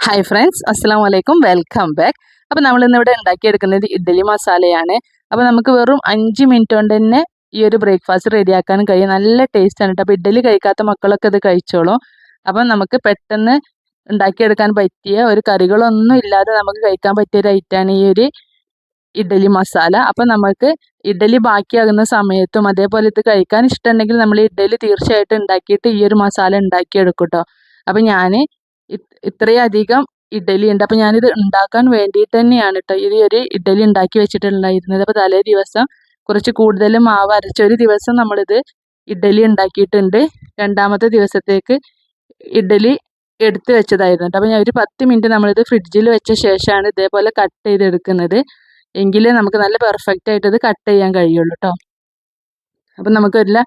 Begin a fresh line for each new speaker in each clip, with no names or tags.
Hi friends അസ്സാം വലൈക്കും welcome back അപ്പോൾ നമ്മൾ ഇന്നിവിടെ ഉണ്ടാക്കിയെടുക്കുന്നത് ഇഡ്ഡലി മസാലയാണ്. അപ്പോൾ നമുക്ക് വെറും അഞ്ച് മിനിറ്റ് കൊണ്ട് തന്നെ ഈ ഒരു ബ്രേക്ക്ഫാസ്റ്റ് റെഡിയാക്കാൻ കഴിയും. നല്ല ടേസ്റ്റാണ് കേട്ടോ ഇഡ്ഡലി കഴിക്കാത്ത മക്കളൊക്കെ ഇത് കഴിച്ചോളും. അപ്പം നമുക്ക് പെട്ടെന്ന് ഉണ്ടാക്കിയെടുക്കാൻ പറ്റിയ ഒരു കറികളൊന്നും ഇല്ലാതെ നമുക്ക് കഴിക്കാൻ പറ്റിയ ഒരു ഐറ്റാണ് ഈ ഒരു ഇഡ്ഡലി മസാല. അപ്പം നമുക്ക് ഇഡ്ഡലി ബാക്കിയാകുന്ന സമയത്തും അതേപോലെ ഇത് കഴിക്കാൻ ഇഷ്ടമുണ്ടെങ്കിൽ നമ്മൾ ഇഡ്ഡലി തീർച്ചയായിട്ടും ഉണ്ടാക്കിയിട്ട് ഈ ഒരു മസാല ഉണ്ടാക്കിയെടുക്കും കേട്ടോ അപ്പം ഞാൻ ഇത്രയും അധികം ഇഡ്ഡലി ഉണ്ട് അപ്പം ഞാനിത് ഉണ്ടാക്കാൻ വേണ്ടിയിട്ട് തന്നെയാണ് കേട്ടോ ഈ ഒരു ഇഡ്ഡലി ഉണ്ടാക്കി വെച്ചിട്ടുണ്ടായിരുന്നത്. അപ്പോൾ തലേ ദിവസം കുറച്ച് കൂടുതൽ മാവ് അരച്ച ഒരു ദിവസം നമ്മളിത് ഇഡ്ഡലി ഉണ്ടാക്കിയിട്ടുണ്ട്. രണ്ടാമത്തെ ദിവസത്തേക്ക് ഇഡ്ഡലി എടുത്ത് വെച്ചതായിരുന്നു. അപ്പോൾ ഞാൻ ഒരു പത്ത് മിനിറ്റ് നമ്മളിത് ഫ്രിഡ്ജിൽ വെച്ച ശേഷമാണ് ഇതേപോലെ കട്ട് ചെയ്തെടുക്കുന്നത്. എങ്കിലേ നമുക്ക് നല്ല പെർഫെക്റ്റ് ആയിട്ട് ഇത് കട്ട് ചെയ്യാൻ കഴിയുള്ളൂ കേട്ടോ അപ്പം എല്ലാ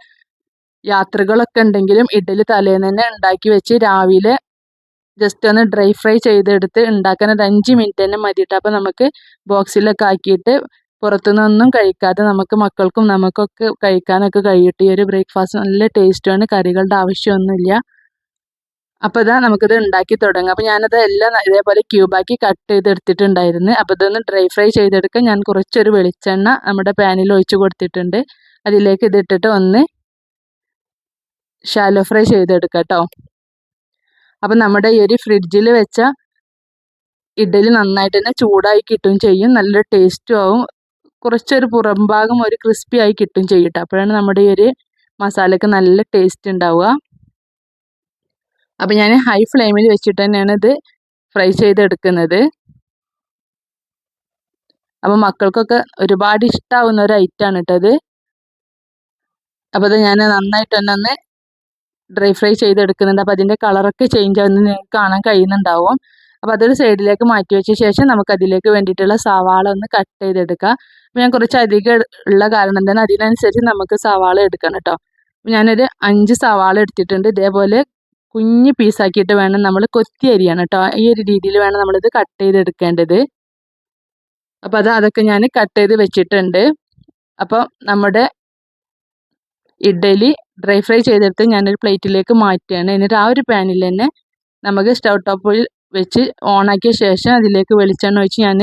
യാത്രകളൊക്കെ ഉണ്ടെങ്കിലും ഇഡ്ഡലി തലേന്ന് തന്നെ ഉണ്ടാക്കി വെച്ച് രാവിലെ ജസ്റ്റ് ഒന്ന് ഡ്രൈ ഫ്രൈ ചെയ്തെടുത്ത് ഉണ്ടാക്കാൻ ഒരു അഞ്ച് മിനിറ്റ് തന്നെ മതിയിട്ട് അപ്പോൾ നമുക്ക് ബോക്സിലൊക്കെ ആക്കിയിട്ട് പുറത്തുനിന്നൊന്നും കഴിക്കാതെ നമുക്ക് മക്കൾക്കും നമുക്കൊക്കെ കഴിക്കാനൊക്കെ കഴിയട്ടെ. ഈ ഒരു ബ്രേക്ക്ഫാസ്റ്റ് നല്ല ടേസ്റ്റാണ് കറികളുടെ ആവശ്യമൊന്നുമില്ല. അപ്പോൾ ഇതാ നമുക്കിത് ഉണ്ടാക്കി തുടങ്ങാം. അപ്പോൾ ഞാനത് എല്ലാം ഇതേപോലെ ക്യൂബാക്കി കട്ട് ചെയ്തെടുത്തിട്ടുണ്ടായിരുന്നു. അപ്പോൾ ഇതൊന്ന് ഡ്രൈ ഫ്രൈ ചെയ്തെടുക്കാൻ ഞാൻ കുറച്ചൊരു വെളിച്ചെണ്ണ നമ്മുടെ പാനിൽ ഒഴിച്ച് കൊടുത്തിട്ടുണ്ട്. അതിലേക്ക് ഇതിട്ടിട്ട് ഒന്ന് ഷാലോ ഫ്രൈ ചെയ്തെടുക്കാം കേട്ടോ അപ്പം നമ്മുടെ ഈ ഒരു ഫ്രിഡ്ജിൽ വെച്ച ഇഡലി നന്നായിട്ട് തന്നെ ചൂടായി കിട്ടുകയും ചെയ്യും. നല്ല ടേസ്റ്റും ആവും. കുറച്ചൊരു പുറംഭാഗം ഒരു ക്രിസ്പി ആയി കിട്ടും ചെയ്യട്ടെ. അപ്പോഴാണ് നമ്മുടെ ഈ ഒരു മസാലയ്ക്ക് നല്ല ടേസ്റ്റ് ഉണ്ടാവുക. അപ്പം ഞാൻ ഹൈ ഫ്ലെയിമിൽ വെച്ചിട്ട് തന്നെയാണ് ഇത് ഫ്രൈ ചെയ്തെടുക്കുന്നത്. അപ്പം മക്കൾക്കൊക്കെ ഒരുപാട് ഇഷ്ടമാവുന്ന ഒരു ഐറ്റമാണ് കേട്ടത് അപ്പോൾ അത് ഞാൻ നന്നായിട്ട് തന്നെ ഒന്ന് ഡ്രൈ ഫ്രൈ ചെയ്തെടുക്കുന്നുണ്ട്. അപ്പോൾ അതിന്റെ കളറൊക്കെ ചേഞ്ച് ആവുന്നത് നിങ്ങൾക്ക് കാണാൻ കഴിയുന്നുണ്ടാവും. അപ്പോൾ അതൊരു സൈഡിലേക്ക് മാറ്റി വെച്ച ശേഷം നമുക്ക് അതിലേക്ക് വേണ്ടിയിട്ടുള്ള സവാള ഒന്ന് കട്ട് ചെയ്തെടുക്കാം. അപ്പോൾ ഞാൻ കുറച്ച് അധികം ഉള്ള കാരണം തന്നെ അതിനനുസരിച്ച് നമുക്ക് സവാള എടുക്കണം കേട്ടോ ഞാനൊരു അഞ്ച് സവാള എടുത്തിട്ടുണ്ട്. ഇതേപോലെ കുഞ്ഞ് പീസാക്കിയിട്ട് വേണം നമ്മൾ കൊത്തി അരിയാണ് കേട്ടോ ഈ ഒരു രീതിയിൽ വേണം നമ്മളിത് കട്ട് ചെയ്തെടുക്കേണ്ടത്. അപ്പോൾ അത് അതൊക്കെ ഞാൻ കട്ട് ചെയ്ത് വെച്ചിട്ടുണ്ട്. അപ്പോൾ നമ്മുടെ ഇഡ്ഡലി ഡ്രൈ ഫ്രൈ ചെയ്തെടുത്ത് ഞാനൊരു പ്ലേറ്റിലേക്ക് മാറ്റുകയാണ്. എന്നിട്ട് ആ ഒരു പാനിൽ തന്നെ നമുക്ക് സ്റ്റൗ ടോപ്പിൽ വെച്ച് ഓണാക്കിയ ശേഷം അതിലേക്ക് വെളിച്ചെണ്ണ ഒഴിച്ച് ഞാൻ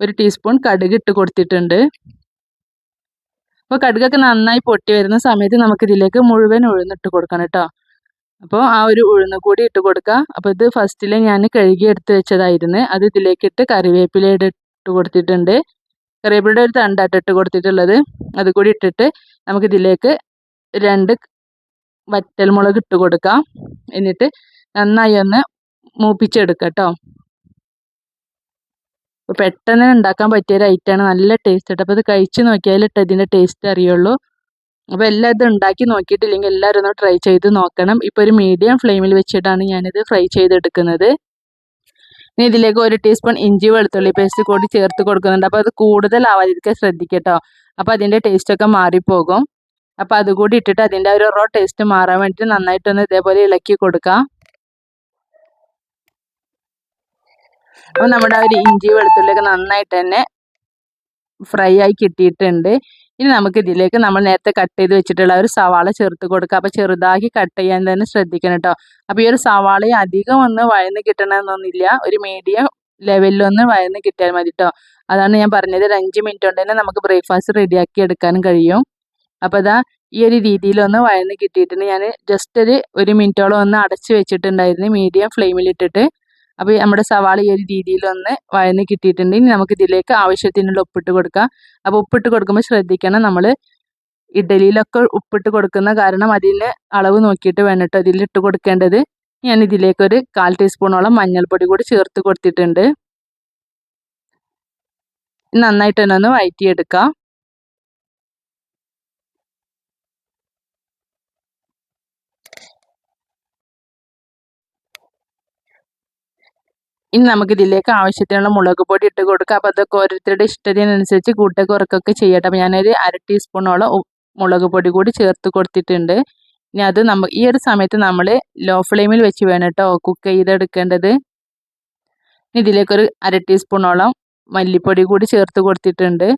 ഒരു ടീസ്പൂൺ കടുക് ഇട്ട് കൊടുത്തിട്ടുണ്ട്. അപ്പോൾ കടുകൊക്കെ നന്നായി പൊട്ടി വരുന്ന സമയത്ത് നമുക്കിതിലേക്ക് മുഴുവൻ ഉഴുന്നിട്ട് കൊടുക്കണം കേട്ടോ. അപ്പോൾ ആ ഒരു ഉഴുന്ന് കൂടി ഇട്ട് കൊടുക്കുക. അപ്പോൾ ഇത് ഫസ്റ്റിൽ ഞാൻ കഴുകി എടുത്ത് വെച്ചതായിരുന്നു. അത് ഇതിലേക്ക് ഇട്ട് കറിവേപ്പിലയുടെ ഇട്ട് കൊടുത്തിട്ടുണ്ട്. കറിവേപ്പിലയുടെ ഒരു തണ്ടായിട്ട് ഇട്ട് കൊടുത്തിട്ടുള്ളത്. അത് കൂടി ഇട്ടിട്ട് നമുക്കിതിലേക്ക് രണ്ട് വറ്റൽമുളക് ഇട്ട് കൊടുക്കാം. എന്നിട്ട് നന്നായി ഒന്ന് മൂപ്പിച്ചെടുക്കുക കേട്ടോ പെട്ടെന്ന് ഉണ്ടാക്കാൻ പറ്റിയ ഒരു ഐറ്റമാണ് നല്ല ടേസ്റ്റ് കേട്ടോ അപ്പോൾ ഇത് കഴിച്ച് നോക്കിയാൽ ഇട്ട് ഇതിന്റെ ടേസ്റ്റ് അറിയുള്ളൂ. അപ്പോൾ എല്ലാം ഇത് ഉണ്ടാക്കി നോക്കിയിട്ടില്ലെങ്കിൽ എല്ലാവരും ഒന്ന് ട്രൈ ചെയ്ത് നോക്കണം. ഇപ്പോൾ ഒരു മീഡിയം ഫ്ലെയിമിൽ വെച്ചിട്ടാണ് ഞാനിത് ഫ്രൈ ചെയ്തെടുക്കുന്നത്. ഇനി ഇതിലേക്ക് ഒരു ടീസ്പൂൺ ഇഞ്ചി വെളുത്തുള്ളി പേസ്റ്റ് കൂടി ചേർത്ത് കൊടുക്കുന്നുണ്ട്. അപ്പോൾ അത് കൂടുതൽ ആവാതിരിക്കാൻ ശ്രദ്ധിക്കട്ടോ അപ്പോൾ അതിന്റെ ടേസ്റ്റൊക്കെ മാറിപ്പോകും. അപ്പോൾ അതുകൂടി ഇട്ടിട്ട് അതിന്റെ ഒരു റോ ടേസ്റ്റ് മാറാൻ വേണ്ടിയിട്ട് നന്നായിട്ടൊന്ന് ഇതേപോലെ ഇളക്കി കൊടുക്കാം. അപ്പോൾ നമ്മുടെ ആ ഒരു ഇഞ്ചി വെളുത്തുള്ളിയൊക്കെ നന്നായിട്ട് തന്നെ ഫ്രൈ ആയി കിട്ടിയിട്ടുണ്ട്. ഇനി നമുക്ക് ഇതിലേക്ക് നമ്മൾ നേരത്തെ കട്ട് ചെയ്ത് വെച്ചിട്ടുള്ള ഒരു സവാള ചേർത്ത് കൊടുക്കുക അപ്പോൾ ചെറുതാക്കി കട്ട് ചെയ്യാൻ തന്നെ ശ്രദ്ധിക്കണം കേട്ടോ അപ്പോൾ ഈ ഒരു സവാള അധികം ഒന്ന് വഴന്ന് കിട്ടണമെന്നൊന്നുമില്ല. ഒരു മീഡിയം ലെവലിലൊന്ന് വഴന്ന് കിട്ടിയാൽ മതി കേട്ടോ അതാണ് ഞാൻ പറഞ്ഞത്. ഒരു അഞ്ച് മിനിറ്റ് കൊണ്ട് തന്നെ നമുക്ക് ബ്രേക്ക്ഫാസ്റ്റ് റെഡിയാക്കി എടുക്കാനും കഴിയും. അപ്പോൾ ഇതാ ഈ ഒരു രീതിയിലൊന്ന് വഴന്ന് കിട്ടിയിട്ടുണ്ട്. ഞാൻ ജസ്റ്റ് ഒരു ഒരു മിനിറ്റോളം ഒന്ന് അടച്ച് വെച്ചിട്ടുണ്ടായിരുന്നു മീഡിയം ഫ്ലെയിമിലിട്ടിട്ട് അപ്പോൾ നമ്മുടെ സവാള ഈ ഒരു രീതിയിലൊന്ന് വഴന്ന് കിട്ടിയിട്ടുണ്ട്. ഇനി നമുക്ക് ഇതിലേക്ക് ആവശ്യത്തിനുള്ള ഉപ്പിട്ട് കൊടുക്കാം. അപ്പോൾ ഉപ്പിട്ട് കൊടുക്കുമ്പോൾ ശ്രദ്ധിക്കണം നമ്മൾ ഇഡലിയിലൊക്കെ ഉപ്പിട്ട് കൊടുക്കുന്ന കാരണം അതിന് അളവ് നോക്കിയിട്ട് വേണം കേട്ടോ അതിലിട്ട് കൊടുക്കേണ്ടത്. ഞാൻ ഇതിലേക്കൊരു കാൽ ടീസ്പൂണോളം മഞ്ഞൾപ്പൊടി കൂടി ചേർത്ത് കൊടുത്തിട്ടുണ്ട്. നന്നായിട്ട് തന്നെ ഒന്ന് വഴറ്റിയെടുക്കാം ഇനി നമുക്ക് ഇതിലേക്ക് ആവശ്യത്തിനുള്ള മുളക് പൊടി ഇട്ട് കൊടുക്കാം. അപ്പോൾ അതൊക്കെ ഓരോരുത്തരുടെ ഇഷ്ടത്തിനനുസരിച്ച് കൂട്ട കുറക്കൊക്കെ ചെയ്യട്ടെ. അപ്പോൾ ഞാനൊരു അര ടീസ്പൂണോളം മുളക് പൊടി കൂടി ചേർത്ത് കൊടുത്തിട്ടുണ്ട്. ഇനി അത് നമ്മ ഈ ഒരു സമയത്ത് നമ്മൾ ലോ ഫ്ലെയിമിൽ വെച്ച് വേണം കേട്ടോ കുക്ക് ചെയ്തെടുക്കേണ്ടത്. ഇതിലേക്കൊരു അര ടീസ്പൂണോളം മല്ലിപ്പൊടി കൂടി ചേർത്ത് കൊടുത്തിട്ടുണ്ട്.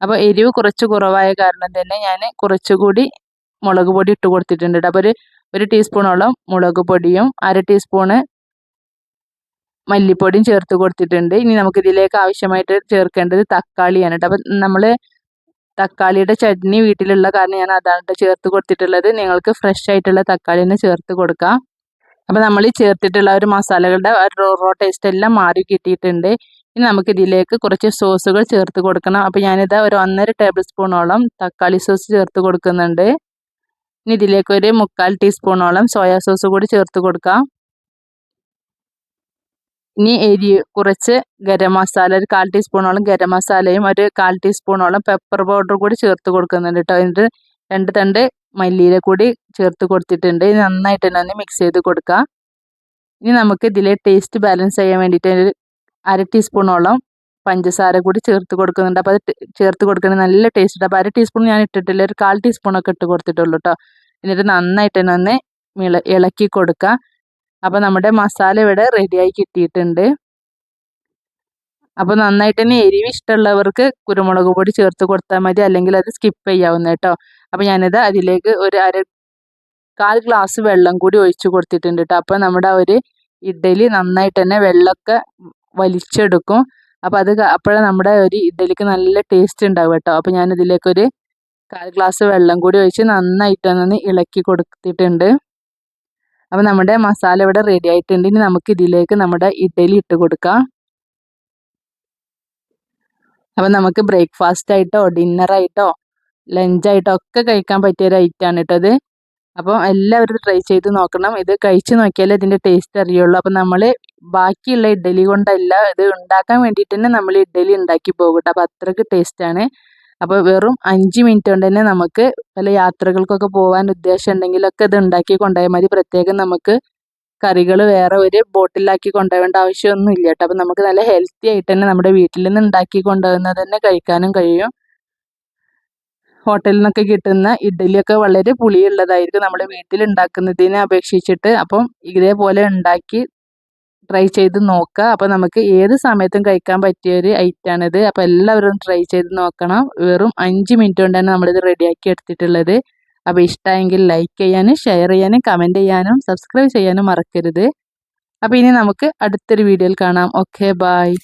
അപ്പോൾ എരിവ് കുറച്ച് കുറവായ കാരണം തന്നെ ഞാൻ കുറച്ചുകൂടി മുളക് പൊടി ഇട്ട് കൊടുത്തിട്ടുണ്ട് അപ്പോൾ ഒരു ഒരു ടീസ്പൂണോളം മുളക് പൊടിയും അര ടീസ്പൂണ് മല്ലിപ്പൊടിയും ചേർത്ത് കൊടുത്തിട്ടുണ്ട്. ഇനി നമുക്ക് ഇതിലേക്ക് ആവശ്യമായിട്ട് ചേർക്കേണ്ടത് തക്കാളിയാണ് കേട്ടോ. അപ്പം നമ്മൾ തക്കാളിയുടെ ചട്നി വീട്ടിലുള്ള കാരണം ഞാൻ അതാണ് ചേർത്ത് കൊടുത്തിട്ടുള്ളത്. നിങ്ങൾക്ക് ഫ്രഷ് ആയിട്ടുള്ള തക്കാളി തന്നെ ചേർത്ത് കൊടുക്കാം. അപ്പോൾ നമ്മൾ ചേർത്തിട്ടുള്ള ഒരു മസാലകളുടെ റോ ടേസ്റ്റ് എല്ലാം മാറി കിട്ടിയിട്ടുണ്ട്. ഇനി നമുക്ക് ഇതിലേക്ക് കുറച്ച് സോസുകൾ ചേർത്ത് കൊടുക്കണം. അപ്പോൾ ഞാനിത് ഒരു ഒന്നര ടേബിൾ സ്പൂണോളം തക്കാളി സോസ് ചേർത്ത് കൊടുക്കുന്നുണ്ട്. ഇനി ഇതിലേക്ക് ഒരു മുക്കാൽ ടീസ്പൂണോളം സോയാ സോസ് കൂടി ചേർത്ത് കൊടുക്കാം. ഇനി എരി കുറച്ച് ഗരം മസാല ഒരു കാൽ ടീസ്പൂണോളം ഗരം മസാലയും ഒരു കാൽ ടീസ്പൂണോളം പെപ്പർ പൗഡർ കൂടി ചേർത്ത് കൊടുക്കുന്നുണ്ട് കേട്ടോ എന്നിട്ട് രണ്ട് തണ്ട് മല്ലിയില കൂടി ചേർത്ത് കൊടുത്തിട്ടുണ്ട്. നന്നായിട്ട് തന്നെ ഒന്ന് മിക്സ് ചെയ്ത് കൊടുക്കുക ഇനി നമുക്ക് ഇതിലെ ടേസ്റ്റ് ബാലൻസ് ചെയ്യാൻ വേണ്ടിയിട്ട് ഒരു അര ടീസ്പൂണോളം പഞ്ചസാര കൂടി ചേർത്ത് കൊടുക്കുന്നുണ്ട്. അപ്പോൾ അത് ചേർത്ത് കൊടുക്കുന്നത് നല്ല ടേസ്റ്റ് ഉണ്ട്. അപ്പോൾ അര ടീസ്പൂൺ ഞാൻ ഇട്ടിട്ടില്ല. ഒരു കാൽ ടീസ്പൂണൊക്കെ ഇട്ട് കൊടുത്തിട്ടുള്ളൂ കേട്ടോ എന്നിട്ട് നന്നായിട്ട് തന്നെ ഒന്ന് ഇളക്കി കൊടുക്കുക അപ്പോൾ നമ്മുടെ മസാല ഇവിടെ റെഡിയായി കിട്ടിയിട്ടുണ്ട്. അപ്പോൾ നന്നായിട്ട് തന്നെ എരിവ് ഇഷ്ടമുള്ളവർക്ക് കുരുമുളക് പൊടി ചേർത്ത് കൊടുത്താൽ മതി. അല്ലെങ്കിൽ അത് സ്കിപ്പ് ചെയ്യാവുന്ന കേട്ടോ. അപ്പോൾ ഞാനിത് അതിലേക്ക് ഒരു അര കാൽ ഗ്ലാസ് വെള്ളം കൂടി ഒഴിച്ചു കൊടുത്തിട്ടുണ്ട് കേട്ടോ. അപ്പോൾ നമ്മുടെ ഒരു ഇഡ്ഡലി നന്നായിട്ട് തന്നെ വെള്ളമൊക്കെ വലിച്ചെടുക്കും. അപ്പോൾ അത് അപ്പോഴേ നമ്മുടെ ഒരു ഇഡ്ഡലിക്ക് നല്ല ടേസ്റ്റ് ഉണ്ടാവും കേട്ടോ. അപ്പോൾ ഞാൻ ഇതിലേക്കൊരു കാൽ ഗ്ലാസ് വെള്ളം കൂടി ഒഴിച്ച് നന്നായിട്ടൊന്ന് ഇളക്കി കൊടുത്തിട്ടുണ്ട്. അപ്പോൾ നമ്മുടെ മസാല ഇവിടെ റെഡി ആയിട്ടുണ്ട്. ഇനി നമുക്ക് ഇതിലേക്ക് നമ്മുടെ ഇഡലി ഇട്ട് കൊടുക്കാം. അപ്പോൾ നമുക്ക് ബ്രേക്ക്ഫാസ്റ്റ് ആയിട്ടോ ഡിന്നറായിട്ടോ ലഞ്ചായിട്ടോ ഒക്കെ കഴിക്കാൻ പറ്റിയ ഒരു ഐറ്റമാണ് കേട്ടോ അപ്പോൾ എല്ലാവരും ട്രൈ ചെയ്ത് നോക്കണം. ഇത് കഴിച്ച് നോക്കിയാലേ ഇതിന്റെ ടേസ്റ്റ് അറിയുള്ളൂ. അപ്പോൾ നമ്മൾ ബാക്കിയുള്ള ഇഡലി കൊണ്ടല്ല ഇത് ഉണ്ടാക്കാൻ വേണ്ടിയിട്ട് തന്നെ നമ്മൾ ഇഡലി ഉണ്ടാക്കി പോകും അപ്പോൾ അത്രയ്ക്ക് ടേസ്റ്റാണ് അപ്പോൾ വെറും അഞ്ച് മിനിറ്റ് കൊണ്ട് തന്നെ നമുക്ക് പല യാത്രകൾക്കൊക്കെ പോകാൻ ഉദ്ദേശം ഉണ്ടെങ്കിലൊക്കെ ഇത് ഉണ്ടാക്കി കൊണ്ടുപോയാൽ മതി. പ്രത്യേകം നമുക്ക് കറികൾ വേറെ ഒരു ബോട്ടിലാക്കി കൊണ്ടുപോകേണ്ട ആവശ്യമൊന്നും ഇല്ല കേട്ടോ. അപ്പോൾ നമുക്ക് നല്ല ഹെൽത്തി ആയിട്ട് തന്നെ നമ്മുടെ വീട്ടിൽ നിന്ന് ഉണ്ടാക്കി കൊണ്ടുപോകുന്നത് തന്നെ കഴിക്കാനും കഴിയും. ഹോട്ടലിൽ നിന്നൊക്കെ കിട്ടുന്ന ഇഡ്ഡലിയൊക്കെ വളരെ പുളിയുള്ളതായിരിക്കും നമ്മുടെ വീട്ടിൽ ഉണ്ടാക്കുന്നതിനെ അപേക്ഷിച്ചിട്ട്. അപ്പം ഇതേപോലെ ഉണ്ടാക്കി ട്രൈ ചെയ്ത് നോക്കുക അപ്പോൾ നമുക്ക് ഏത് സമയത്തും കഴിക്കാൻ പറ്റിയ ഒരു ഐറ്റാണിത് അപ്പോൾ എല്ലാവരും ട്രൈ ചെയ്ത് നോക്കണം. വെറും അഞ്ച് മിനിറ്റ് കൊണ്ടാണ് നമ്മളിത് റെഡിയാക്കി എടുത്തിട്ടുള്ളത്. അപ്പോൾ ഇഷ്ടമായെങ്കിൽ ലൈക്ക് ചെയ്യാനും ഷെയർ ചെയ്യാനും കമന്റ് ചെയ്യാനും സബ്സ്ക്രൈബ് ചെയ്യാനും മറക്കരുത്. അപ്പോൾ ഇനി നമുക്ക് അടുത്തൊരു വീഡിയോയിൽ കാണാം. Okay bye